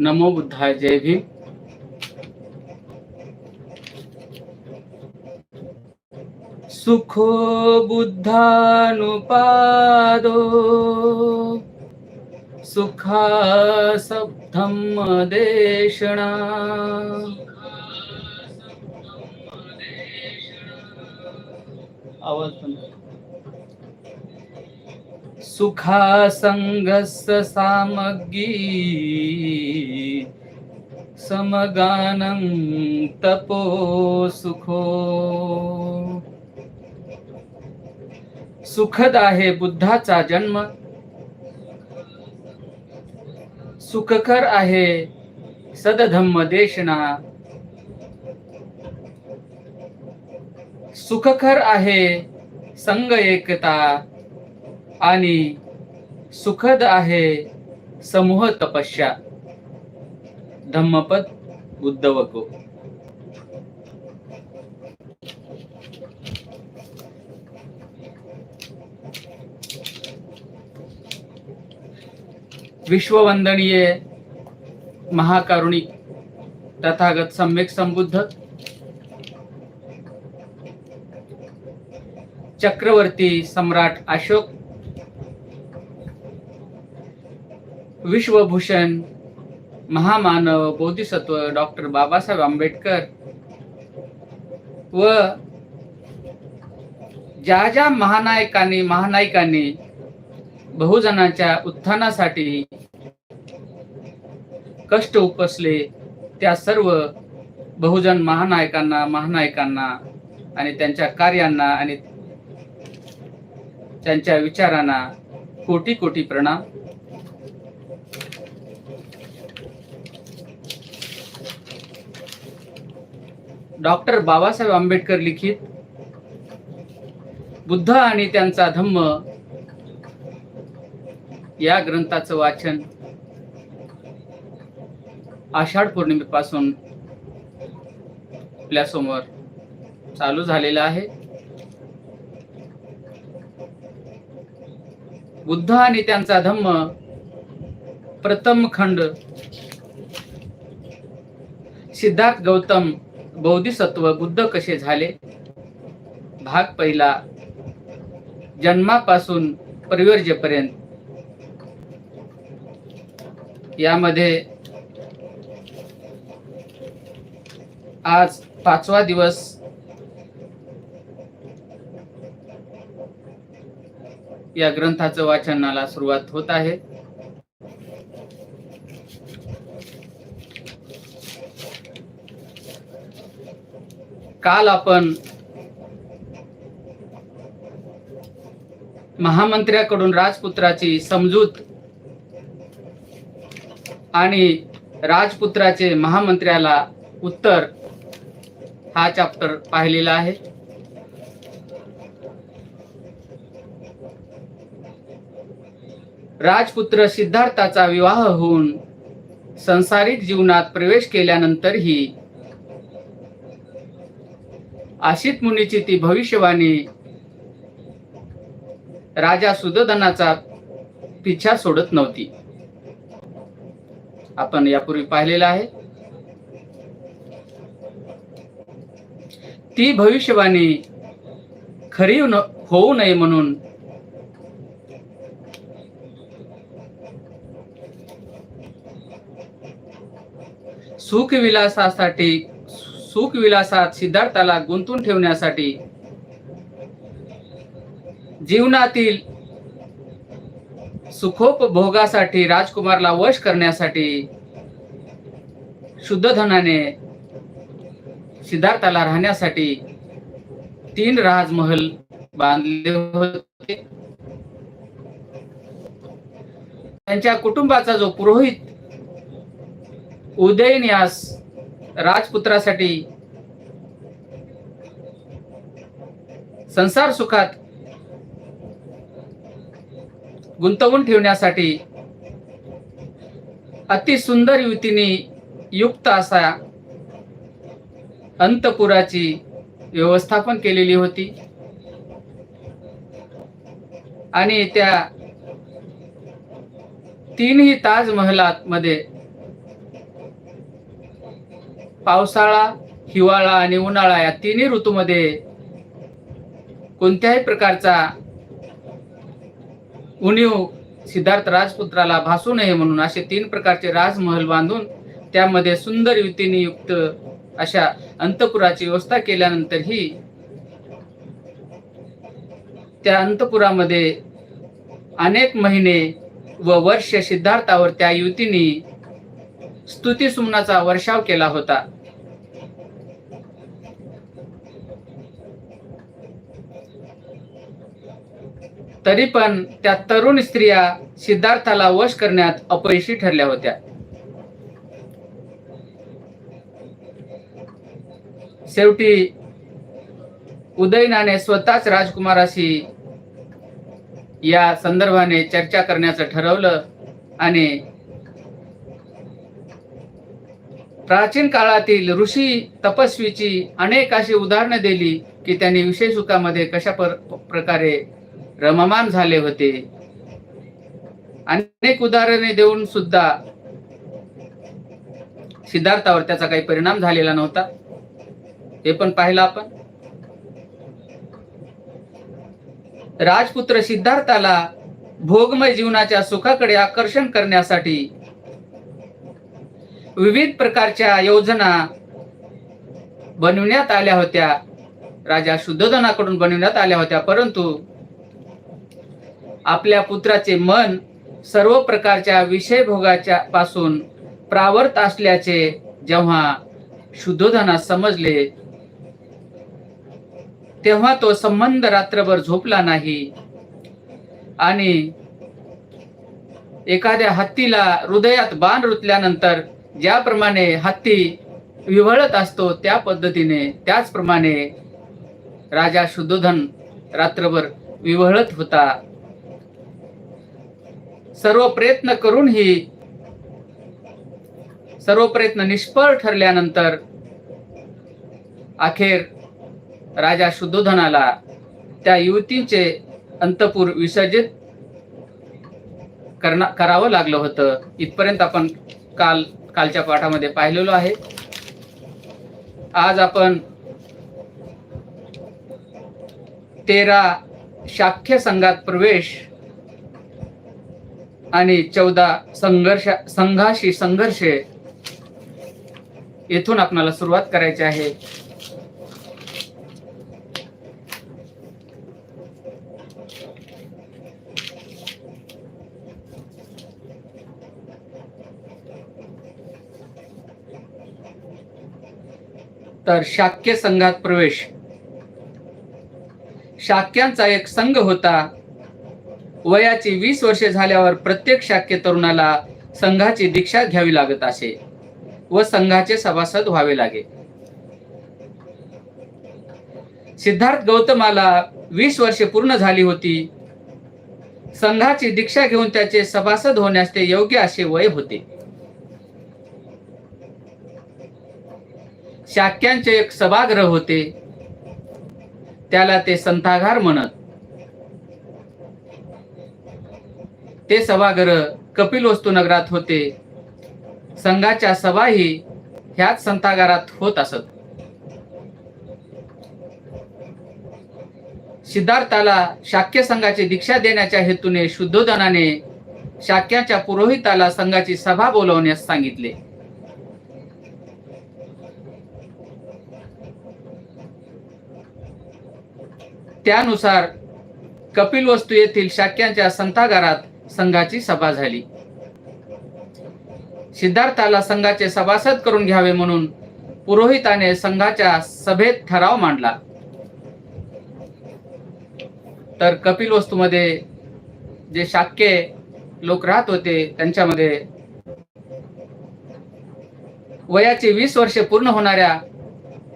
नमो बुद्धाय जय भीम. सुखो बुद्धानुपादो सुखा धम्म देशना। आवाज पण सुखा सामग्री समगानं तपो सुखो। सुखद आहे बुद्धाचा जन्म सुखकर आहे सदधम्म देशना। सुखकर आहे संग एकता आणि सुखद आहे समूह तपस्या. धम्मपद उद्धवको. विश्ववंदनीय महाकारुणिक तथागत सम्यक संबुद्ध चक्रवर्ती सम्राट अशोक विश्वभूषण महामानव बोधिसत्व डॉक्टर बाबासाहेब आंबेडकर व ज्या ज्या महानायकांनी महानायकांनी बहुजनाच्या उत्थानासाठी कष्ट उपसले त्या सर्व बहुजन महानायकांना महानायकांना आणि त्यांच्या कार्यांना आणि त्यांच्या विचारांना कोटी कोटी प्रणाम. डॉक्टर बाबासाहेब आंबेडकर लिखित बुद्ध आणि त्यांचा धम्म या ग्रंथाचं वाचन आषाढ पौर्णिमेपासून आपल्यासमोर चालू झालेलं आहे. बुद्ध आणि त्यांचा धम्म प्रथम खंड सिद्धार्थ गौतम बौद्धिसत्व बुद्ध कसे झाले? भाग पहिला. जन्मापासून परिवर्जेपर्यंत. यामध्ये आज पाचवा दिवस. या ग्रंथाचं वाचनाला सुरुवात होत आहे. काल आपण महामंत्र्याकडून राजपुत्राची समजूत आणि राजपुत्राचे महामंत्र्याला उत्तर हा चॅप्टर पाहिलेला आहे. राजपुत्र सिद्धार्थाचा विवाह होऊन संसारिक जीवनात प्रवेश केल्यानंतरही आशित मुनीची ती भविष्यवाणी राजा सुदोधनाचा पिछा सोडत नव्हती. आपण यापूर्वी पाहिलेलं आहे. ती भविष्यवाणी खरी न- होऊ नये म्हणून सुखविलासासाठी सुखविलासात सिद्धार्थाला गुंतून ठेवण्यासाठी जीवनातील सुखोपभोगासाठी राजकुमारला वश करण्यासाठी शुद्धधनाने सिद्धार्थाला राहण्यासाठी तीन राजमहल बांधले होते. त्यांच्या कुटुंबाचा जो पुरोहित उदयन्यास राजपुत्रासाठी संसार सुखात गुंतवून ठेवण्यासाठी अति सुंदर युतीने युक्त असा अंतपुराची व्यवस्थापन केलेली होती. आणि त्या तीनही ताजमहलात मध्ये पावसाळा हिवाळा आणि उन्हाळा या तिन्ही ऋतूमध्ये कोणत्याही प्रकारचा उणीव सिद्धार्थ राजपुत्राला भासू नये म्हणून असे तीन प्रकारचे राजमहल बांधून त्यामध्ये सुंदर युतीने युक्त अशा अंतपुराची व्यवस्था केल्यानंतरही त्या अंतपुरामध्ये अनेक महिने व वर्ष सिद्धार्थावर त्या युतीने स्तुती सुमनाचा वर्षाव केला होता. तरी पण त्या तरुण स्त्रिया सिद्धार्थाला वश करण्यात अपयशी ठरल्या होत्या. शेवटी उदयनाने स्वतःच राजकुमाराशी या संदर्भाने चर्चा करण्याचं ठरवलं आणि प्राचीन काळातील ऋषी तपस्वीची अनेक अशी उदाहरणं दिली की त्यांनी विषय सुखामध्ये कशा पर प्रकारे रममान झाले होते. अनेक उदाहरणे देऊन सुद्धा सिद्धार्थावर त्याचा काही परिणाम झालेला नव्हता. हे पण पाहिलं आपण. राजपुत्र सिद्धार्थाला भोगमय जीवनाच्या सुखाकडे आकर्षण करण्यासाठी विविध प्रकारच्या योजना बनविण्यात आल्या होत्या. राजा शुद्धोधनाकडून बनविण्यात आल्या होत्या. परंतु आपल्या पुत्राचे मन सर्व प्रकारच्या विषय भोगाच्या पासून प्रावर्त असल्याचे जेव्हा शुद्धोधनास समजले तेव्हा तो संबंध रात्रभर झोपला नाही आणि एखाद्या हत्तीला हृदयात बाण रुतल्यानंतर ज्याप्रमाणे हत्ती विव्हळत असतो त्या पद्धतीने त्याचप्रमाणे राजा शुद्धोधन रात्रभर विव्हळत होता. सर्व प्रयत्न करूनही सर्व प्रयत्न निष्फळ ठरल्यानंतर अखेर राजा शुद्धोधनाला त्या युवतीचे अंतपूर विसर्जित करणा करावं लागलं होतं. इथपर्यंत आपण काल कालच्या पाठामध्ये पाहिलेलो आहे. आज आपण तेरा शाख्य संघात प्रवेश आणि चौदा संघर्ष संघाशी संघर्ष येथून आपणाला सुरुवात करायची आहे. तर शाक्य संघात प्रवेश. शाक्यांचा एक संघ होता. वयाची वीस वर्षे झाल्यावर प्रत्येक शाक्य तरुणाला संघाची दीक्षा घ्यावी लागत असे व संघाचे सभासद व्हावे लागे. सिद्धार्थ गौतमाला वीस वर्षे पूर्ण झाली होती. संघाची दीक्षा घेऊन त्याचे सभासद होण्यास ते योग्य असे वय होते. शाक्यांचे एक सभागृह होते. त्याला ते संथागार म्हणत. ते सभागृह कपिल वस्तू नगरात होते. संघाच्या सभाही ह्याच संथागारात होत असत. सिद्धार्थाला शाक्य संघाची दीक्षा देण्याच्या हेतूने शुद्धोधनाने शाक्याच्या पुरोहिताला संघाची सभा बोलवण्यास सांगितले. त्यानुसार कपिल वस्तू येथील शाक्यांच्या संतागारात संघाची सभा झाली. सिद्धार्थाला संघाचे सभासद करून घ्यावे म्हणून पुरोहिताने संघाच्या सभेत ठराव मांडला. तर कपिल वस्तूमध्ये जे शाक्य लोक राहत होते त्यांच्यामध्ये वयाचे वीस वर्षे पूर्ण होणाऱ्या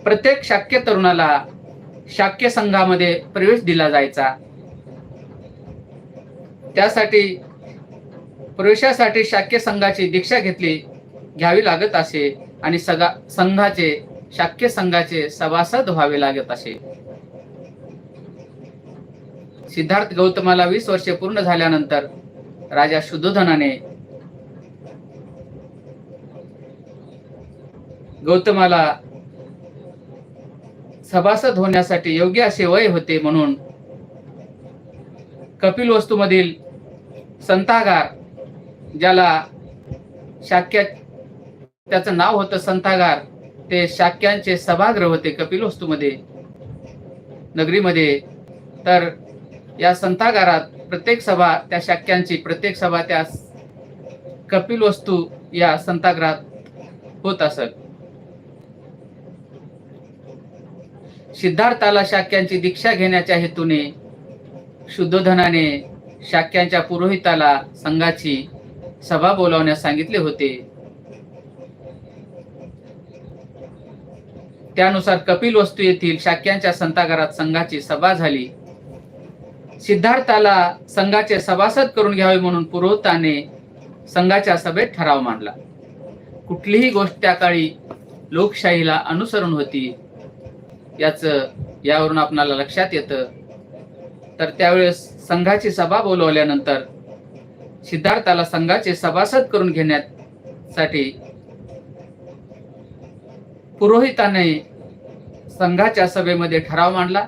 प्रत्येक शाक्य तरुणाला शाक्य संघामध्ये प्रवेश दिला जायचा. त्यासाठी प्रवेशासाठी शाक्य संघाची दीक्षा घेतली घ्यावी लागत असे आणि सगा संघाचे शाक्य संघाचे सभासद व्हावे लागत असे. सिद्धार्थ गौतमाला वीस वर्षे पूर्ण झाल्यानंतर राजा शुद्धोधनाने गौतमाला सभासद होण्यासाठी योग्य असे वय होते म्हणून कपिल वस्तूमधील संतागार ज्याला शाक्या त्याचं नाव होतं संतागार ते शाक्यांचे सभागृह होते कपिल वस्तूमध्ये नगरीमध्ये. तर या संतागारात प्रत्येक सभा त्या शाक्यांची प्रत्येक सभा त्या कपिल वस्तू या संतागृहात होत असत. सिद्धार्थाला शाक्यांची दीक्षा घेण्याच्या हेतूने शुद्धोधनाने शाक्यांच्या पुरोहिताला संघाची सभा बोलावण्यास सांगितले होते. त्यानुसार कपिल वस्तू येथील शाक्यांच्या संतागारात संघाची सभा झाली. सिद्धार्थाला संघाचे सभासद करून घ्यावे म्हणून पुरोहिताने संघाच्या सभेत ठराव मांडला. कुठलीही गोष्ट त्या काळी लोकशाहीला अनुसरून होती. याच यावरून आपणाला लक्षात येतं. तर त्यावेळेस संघाची सभा बोलवल्यानंतर सिद्धार्थाला संघाचे सभासद करून घेण्यासाठी पुरोहिताने संघाच्या सभेमध्ये ठराव मांडला.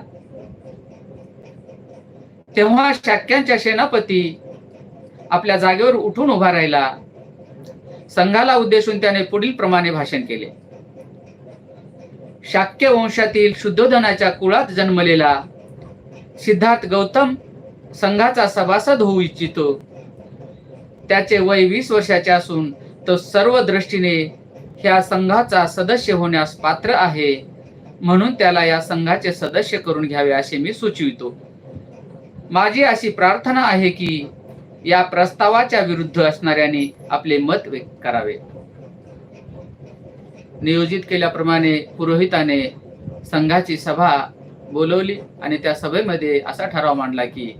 तेव्हा शाक्यांच्या सेनापती आपल्या जागेवर उठून उभा राहिला. संघाला उद्देशून त्याने पुढील प्रमाणे भाषण केले. शाक्य वंशातील शुद्धोधनाच्या कुळात जन्मलेला सिद्धार्थ गौतम संघाचा सभासद होऊ इच्छितो. त्याचे वय वीस वर्षाचे असून तो सर्व दृष्टीने ह्या संघाचा सदस्य होण्यास पात्र आहे. म्हणून त्याला या संघाचे सदस्य करून घ्यावे असे मी सुचवितो. माझी अशी प्रार्थना आहे की या प्रस्तावाच्या विरुद्ध असणाऱ्याने आपले मत व्यक्त करावे. नियोजित केल्याप्रमाणे पुरोहिताने संघाची सभा बोलवली आणि त्या सभेमध्ये असा ठराव मांडला की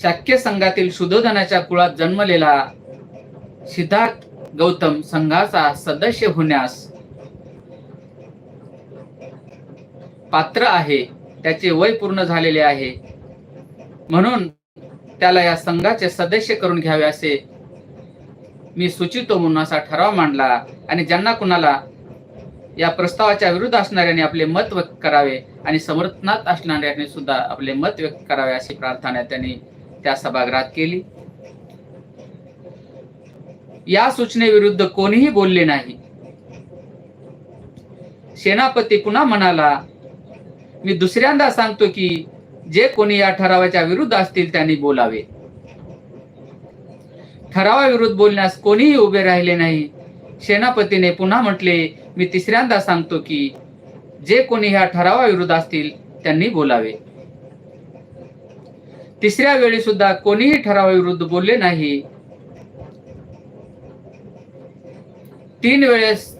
शाक्य संघातील शुद्धोधनाच्या कुळात जन्मलेला सिद्धार्थ गौतम संघाचा सदस्य होण्यास पात्र आहे त्याचे वय पूर्ण झालेले आहे. म्हणून त्याला या संघाचे सदस्य करून घ्यावे असे मी सुचितो म्हणून असा ठराव मांडला आणि ज्यांना कुणाला या प्रस्तावाच्या विरुद्ध असणाऱ्याने आपले मत व्यक्त करावे आणि समर्थनात असणाऱ्याने सुद्धा आपले मत व्यक्त करावे अशी प्रार्थना त्यांनी त्या सभागृहात केली. या सूचनेविरुद्ध कोणीही बोलले नाही. सेनापती पुन्हा म्हणाला मी दुसऱ्यांदा सांगतो की जे कोणी या ठरावाच्या विरुद्ध असतील त्यांनी बोलावे. ठरावाविरुद्ध बोलण्यास कोणीही उभे राहिले नाही. सेनापतीने पुन्हा म्हटले मी तिसऱ्यांदा सांगतो की जे कोणी ह्या ठरावाविरुद्ध असतील त्यांनी बोलावे. तिसऱ्या वेळी सुद्धा कोणीही ठरावाविरुद्ध बोलले नाही. तीन वेळेस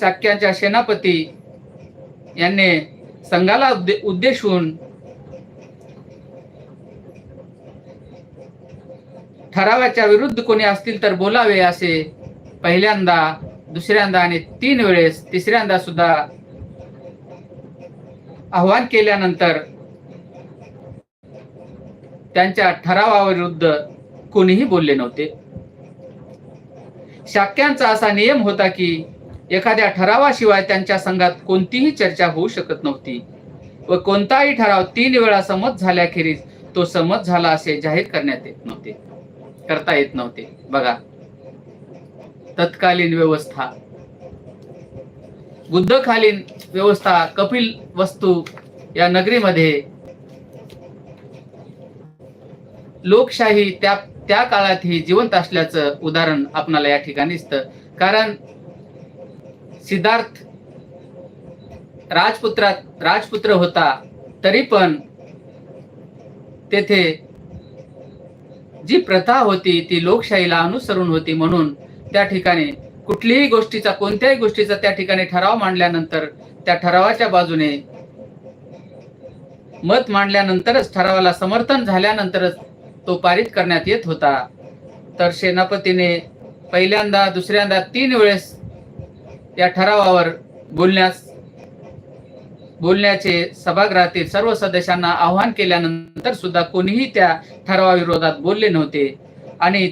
शाक्यांच्या सेनापती यांनी संघाला उद्देशून ठरावाच्या विरुद्ध कोणी असतील तर बोलावे असे पहिल्यांदा दुसऱ्यांदा आणि तीन वेळेस तिसऱ्यांदा सुद्धा आव्हान केल्यानंतर त्यांच्या ठरावाविरुद्ध कोणीही बोलले नव्हते. शाक्यांचा असा नियम होता की एखाद्या ठरावाशिवाय त्यांच्या संघात कोणतीही चर्चा होऊ शकत नव्हती. व कोणताही ठराव तीन वेळा संमत झाल्याखेरीज तो संमत झाला असे जाहीर करण्यात येत नव्हते. करता येत नव्हते. बघा. तत्कालीन व्यवस्था. बुद्धकालीन व्यवस्था कपिल वस्तू या नगरीमध्ये लोकशाही त्या त्या काळात ही जिवंत असल्याचं उदाहरण आपणाला या ठिकाणी दिसतं. कारण सिद्धार्थ राजपुत्रात राजपुत्र होता तरी पण तेथे जी प्रथा होती ती लोकशाहीला अनुसरून होती म्हणून त्या ठिकाणी कुठलीही गोष्टीचा कोणत्याही गोष्टीचा त्या ठिकाणी ठराव मांडल्यानंतर त्या ठरावाच्या बाजूने मत मांडल्यानंतरच ठरावाला समर्थन झाल्यानंतरच तो पारित करण्यात येत होता. तर सेनापतीने पहिल्यांदा दुसऱ्यांदा तीन वेळेस या ठरावावर बोलण्यास बोलण्याचे सभागृहातील सर्व सदस्यांना आवाहन केल्यानंतर सुद्धा कोणीही त्या ठरावाविरोधात बोलले नव्हते. आणि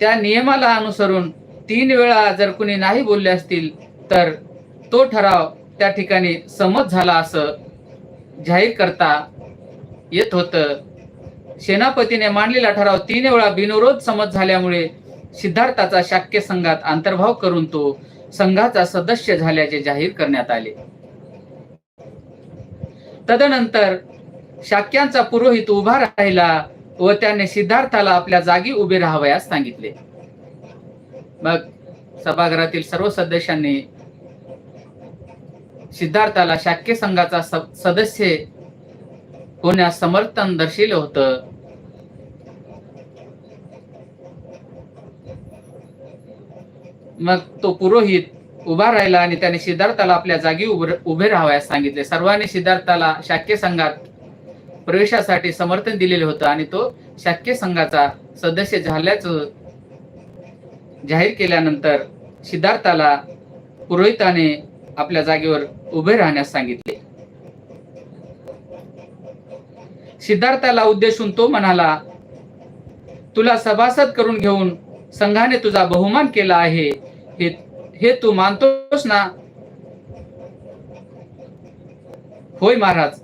त्या नियमाला अनुसरून तीन वेळा जर कुणी नाही बोलले असतील तर तो ठराव त्या ठिकाणी संमत झाला असं जाहीर करता येत होतं. सेनापतीने मांडलेला ठराव तीन वेळा बिनविरोध संमत झाल्यामुळे सिद्धार्थाचा शाक्य संघात अंतर्भाव करून तो संघाचा सदस्य झाल्याचे जाहीर करण्यात आले. तदनंतर शाक्यांचा पुरोहित उभा राहिला व त्याने सिद्धार्थाला आपल्या जागी उभे राहावयास सांगितले. मग सभागृहातील सर्व सदस्यांनी सिद्धार्थाला शाक्य संघाचा सदस्य होण्यास समर्थन दर्शविलं होतं. मग तो पुरोहित उभा राहिला आणि त्याने सिद्धार्थाला आपल्या जागी उभे राहावयास सांगितले. सर्वांनी सिद्धार्थाला शाक्य संघात प्रवेशासाठी समर्थन दिलेले होतं आणि तो शाक्य संघाचा सदस्य झाल्याचं जाहीर केल्यानंतर सिद्धार्थाला पुरोहिताने आपल्या जागेवर उभे राहण्यास सांगितले. सिद्धार्थाला उद्देशून तो म्हणाला तुला सभासद करून घेऊन संघाने तुझा बहुमान केला आहे. हे हे तू मानतोस ना? होय महाराज.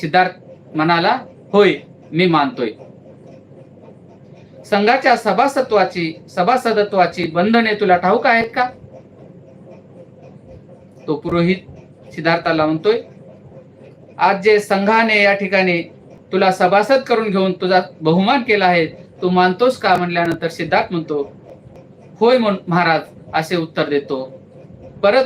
सिद्धार्थ म्हणाला होय मी मानतोय. संघाच्या सभासत्वाची सभासदत्वाची बंधने तुला ठाऊक आहेत का? तो पुरोहित सिद्धार्थाला म्हणतोय आज जे संघाने या ठिकाणी तुला सभासद करून घेऊन तुझा बहुमान केला आहे तू मानतोस का म्हणल्यानंतर सिद्धार्थ म्हणतो होय म्हणून महाराज असे उत्तर देतो. परत